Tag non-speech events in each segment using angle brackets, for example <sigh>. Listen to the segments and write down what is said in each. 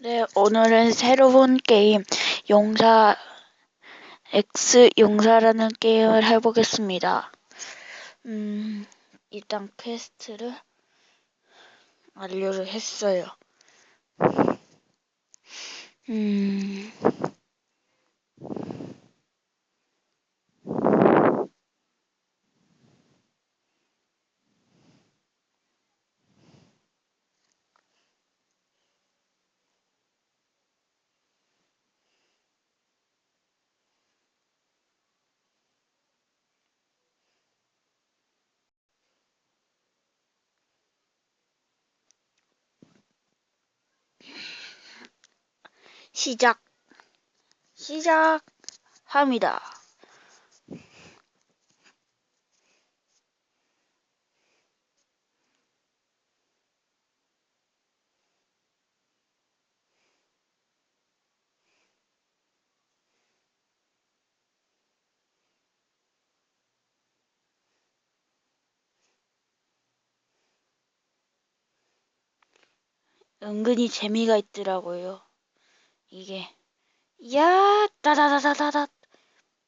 네, 오늘은 새로운 게임 용사 X 용사라는 게임을 해보겠습니다. 음, 일단 퀘스트를 완료를 했어요. 음, 시작, 시작합니다. 은근히 재미가 있더라고요. 이게 야 따다다다다다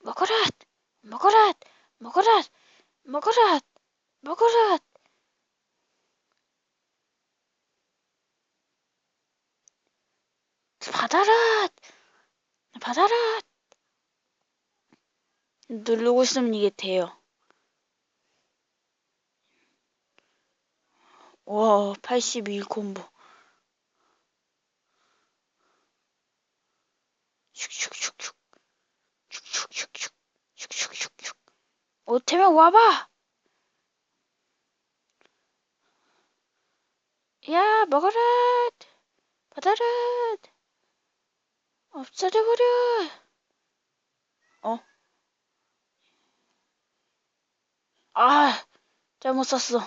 먹어라 먹어라 먹어라 먹어라 먹어라 받아라 받아라 누르고 있으면 이게 돼요. 와, 82 콤보. 슉슉슉슉. 슉슉슉슉. 슉슉슉슉. 오태면 와봐! 야, 먹어라! 받아라! 없어져 버려! 어? 아, 잘못 샀어.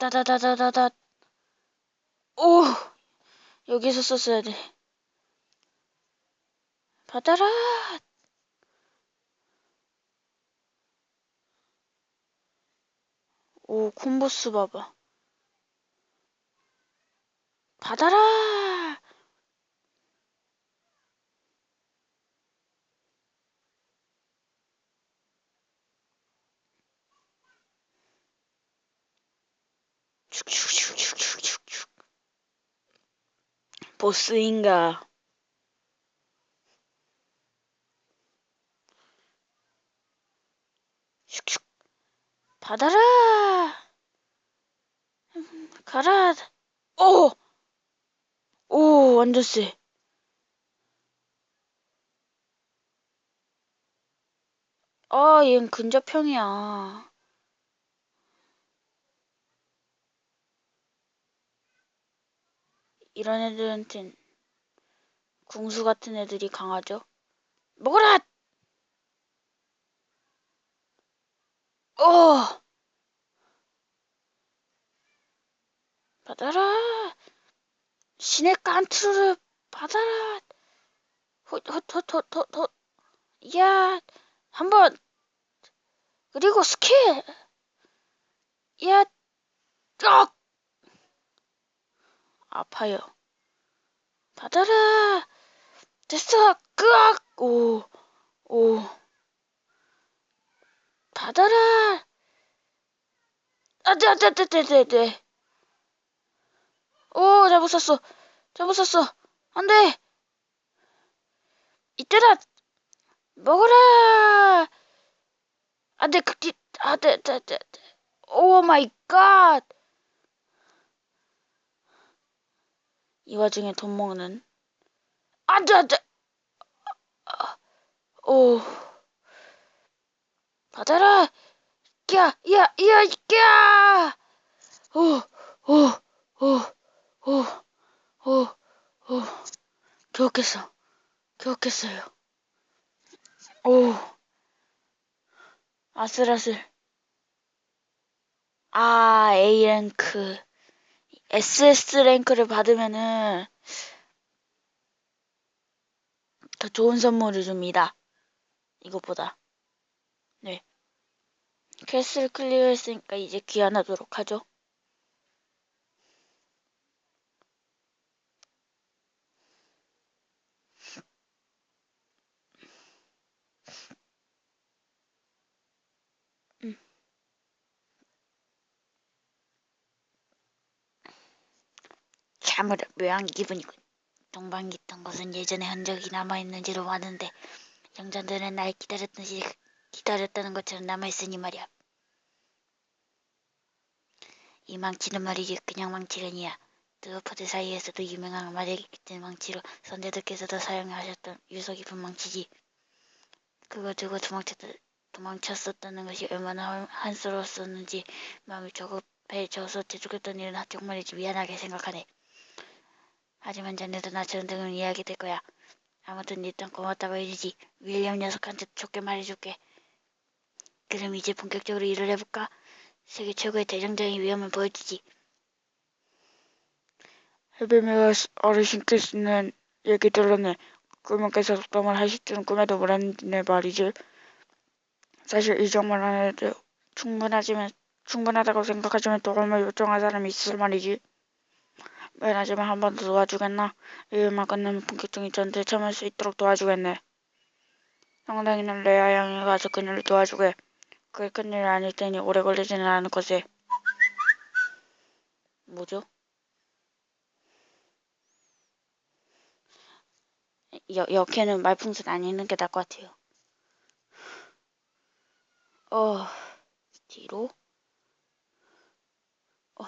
핫, 다다다다다다. 오! 여기서 썼어야 돼. 받아라! 오, 콤보스 봐봐. 받아라! 보스인가? 슉슉. 받아라! 가라! 오! 오, 완전 세. 아, 얜 근접형이야. 이런 애들한텐 궁수 같은 애들이 강하죠. 먹어라! 어! 받아라! 신의 깐트루를 받아라! 헛헛헛헛헛 야! 한 번! 그리고 스킬! 야! 쩍! 아파요. 받아라! 됐어! 끄악! 오, 오. 받아라! 아, 네, 네, 네, 네, 네, 네. 오, 잘못 썼어. 잘못 썼어. 안 돼! 이때다! 먹어라! 안 돼, 그, 아, 네, 네, 네, 네. 오 마이 갓! 이 와중에 돈 먹는. 안돼 안돼. 오. 받아라. 야 야 야 야. 오오오오오오. 겨우 깼어. 겨우 깼어요. 오. 아슬아슬. 아 A랭크 SS 랭크를 받으면은 더 좋은 선물을 줍니다. 이것보다. 네. 캐스를 클리어했으니까 이제 귀환하도록 하죠. 참으로 묘한 기분이군. 동방에 있던 것은 예전의 흔적이 남아있는지로 아는데 영장들은 날 기다렸던 시 기다렸다는 것처럼 남아있으니 말이야. 이 망치는 말이지 그냥 망치가 아니야. 드워프들 사이에서도 유명한 말이 있던 망치로 선대들께서도 사용하셨던 유서 깊은 망치지. 그거 두고 도망쳤다, 도망쳤었다는 것이 얼마나 한스러웠었는지 마음이 조급해져서 되죽였던 일은 정말이지 미안하게 생각하네. 하지만 자네도 나처럼 등을 이해하게 될 거야. 아무튼 일단 고맙다고 해주지. 윌리엄 녀석한테 좋게 말해줄게. 그럼 이제 본격적으로 일을 해볼까? 세계 최고의 대장장의 위험을 보여주지. 해뱀이가 어르신께서는 얘기 들었네. 꿈은께서 속담을 하실 줄은 꿈에도 몰랐네 말이지. 사실 이 정말 안 해도 충분하지만 충분하다고 생각하지만 도움을 요청한 사람이 있을 말이지. 미안하지만 한번 더 도와주겠나? 이 일만 끝내면 본격적인 전투에 참여할 수 있도록 도와주겠네. 상당히는 레아 양이 가서 그녀를 도와주게. 그게 큰일이 아닐 테니 오래 걸리지는 않을 것에. 뭐죠? 여, 역해는 말풍선 안 있는 게 나을 것 같아요. 어, 뒤로. 어,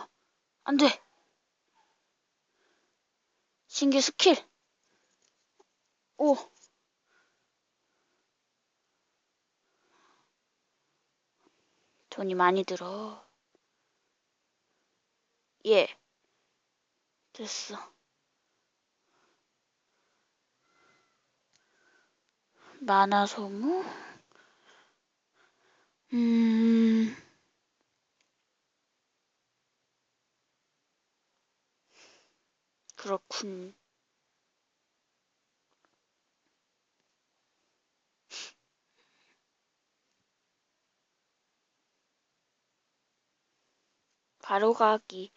안 돼! 신규 스킬! 오! 돈이 많이 들어. 예. 됐어. 만화 소모? 음. 그렇군. 바로 가기.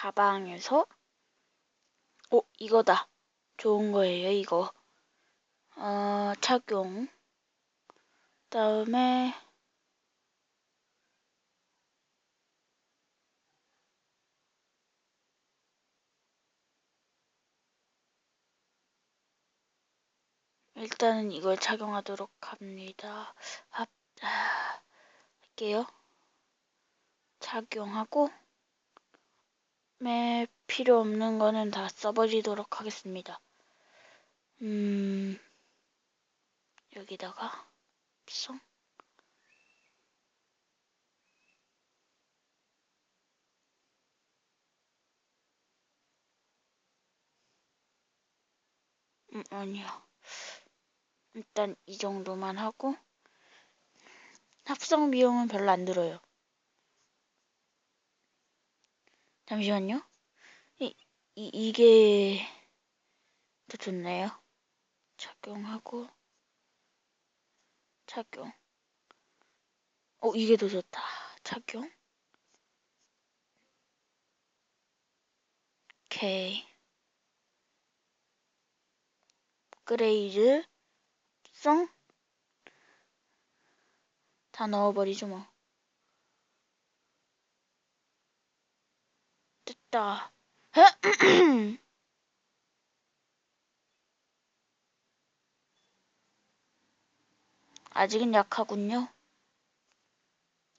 가방에서 오 이거다 좋은 거예요 이거 어 착용 다음에 일단은 이걸 착용하도록 합니다. 합, 아, 할게요. 착용하고 매 필요 없는 거는 다 써버리도록 하겠습니다. 음, 여기다가 성 음, 아니요. 일단 이 정도만 하고 합성 비용은 별로 안 들어요. 잠시만요. 이, 이, 이게 더 좋네요. 착용하고 착용. 어, 이게 더 좋다. 착용. 오케이. 업그레이드 성? 다 넣어버리죠 뭐. 됐다. <clears throat> 아직은 약하군요.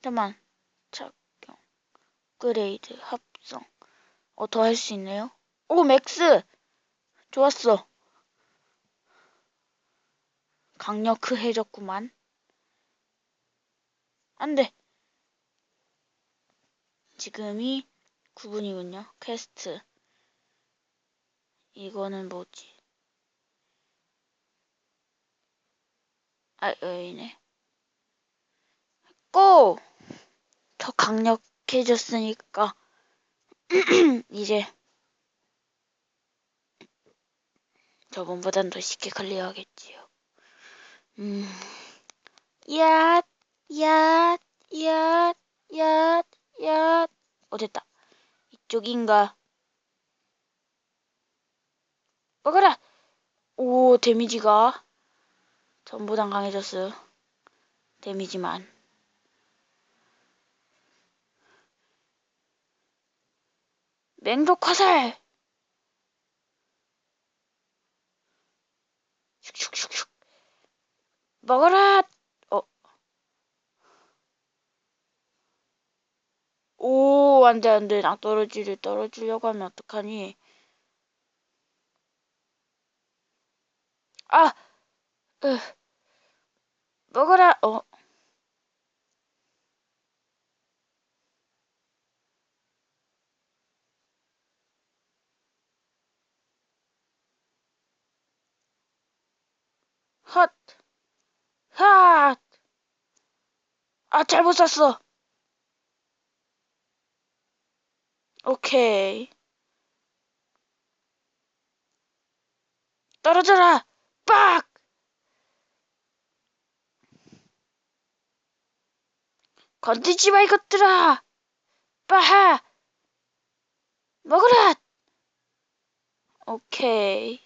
잠만. 착용. 업그레이드 합성. 어, 더 할 수 있네요. 오, 맥스! 좋았어. 강력해졌구만. 안 돼. 지금이 9분이군요. 퀘스트. 이거는 뭐지? 아, 여기네. 고! 더 강력해졌으니까 <clears throat> 이제 저번보단 더 쉽게 클리어하겠지요. 음, 야, 야, 야, 야, 야. 어, 됐다. 이쪽인가? 먹어라! 오, 데미지가 전보단 강해졌어요. 데미지만. 맹독 화살! 슉슉슉슉. 먹어라! 오, 안 돼, 안 돼. 나 떨어지려, 떨어지려고 하면 어떡하니? 아! 으. 먹어라! 어. 헛! 핫! 아, 잘못 쐈어! 오케이. 떨어져라! 빡! 건드지 마, 이것들아! 빠하! 먹어라! 오케이.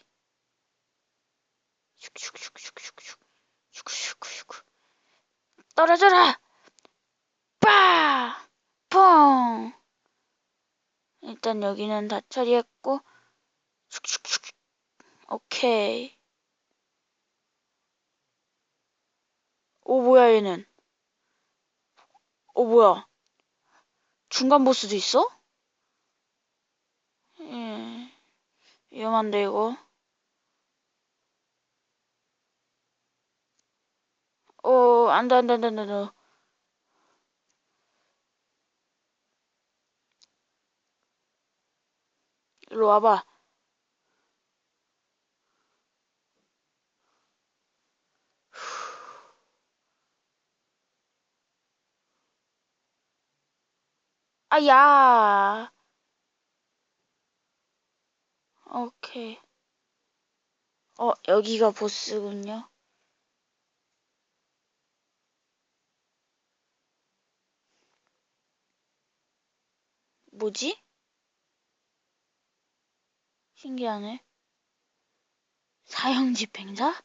슉슉슉슉슉슉. 슉슉슉슉. 떨어져라! 빠! 퐁! 일단 여기는 다 처리했고, 슉슉슉. 오케이. 오, 뭐야, 얘는. 오, 뭐야. 중간 보스도 있어? 예. 위험한데, 이거. 어, 안 돼, 안 돼, 안 돼, 안 돼. 안 돼. 일로 와봐. 아야. 오케이. 어, 여기가 보스군요. 뭐지? 신기하네. 사형 집행자?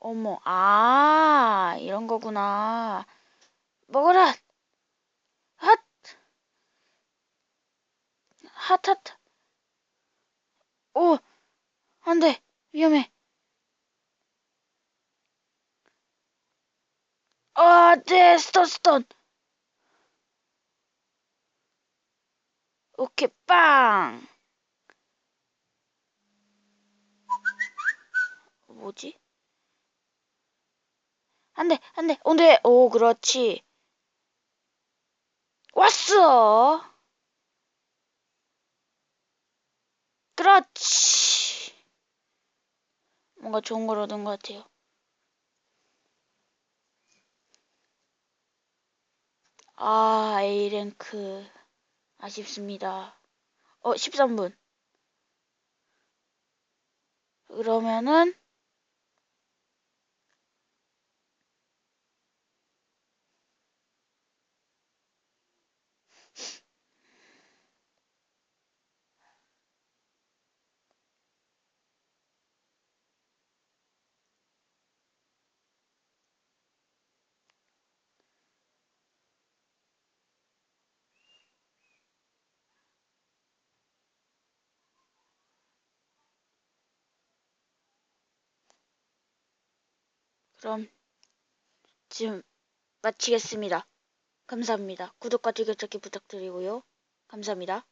어머, 아, 이런 거구나. 먹어라! 핫! 핫, 핫. 오, 안 돼. 위험해. 아, 네, 스턴, 스턴. 오케이, 빵! 뭐지? 안 돼, 안 돼, 안 돼. 오, 그렇지. 왔어! 그렇지. 뭔가 좋은 걸 얻은 것 같아요. 아, A랭크. 아쉽습니다. 어, 13분. 그러면은, 그럼, 지금 마치겠습니다. 감사합니다. 구독과 즐겨 찾기 부탁드리고요. 감사합니다.